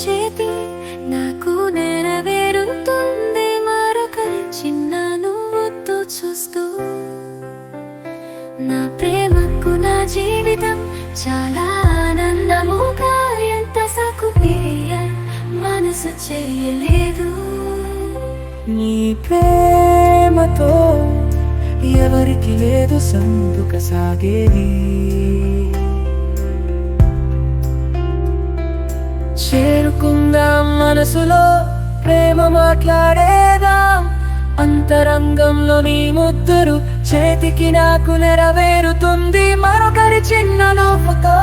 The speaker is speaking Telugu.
చేతి నాకు నెరవేరుతుంది. మరొక చిన్న నువ్వుతో చూస్తూ నా ప్రేమకు నా జీవితం చాలా ఆనందముగా ఎంత సకుపేయ మనసు చేయలేదు. నీ ప్రేమతో ఎవరికి లేదు సందుక సాగేది చేరుకుందాం మనసులో ప్రేమ మాట్లాడేదాం. అంతరంగంలో నీ ముద్దురు చేతికి నాకు నెరవేరుతుంది. మరొకరి చిన్న నవ్వుతో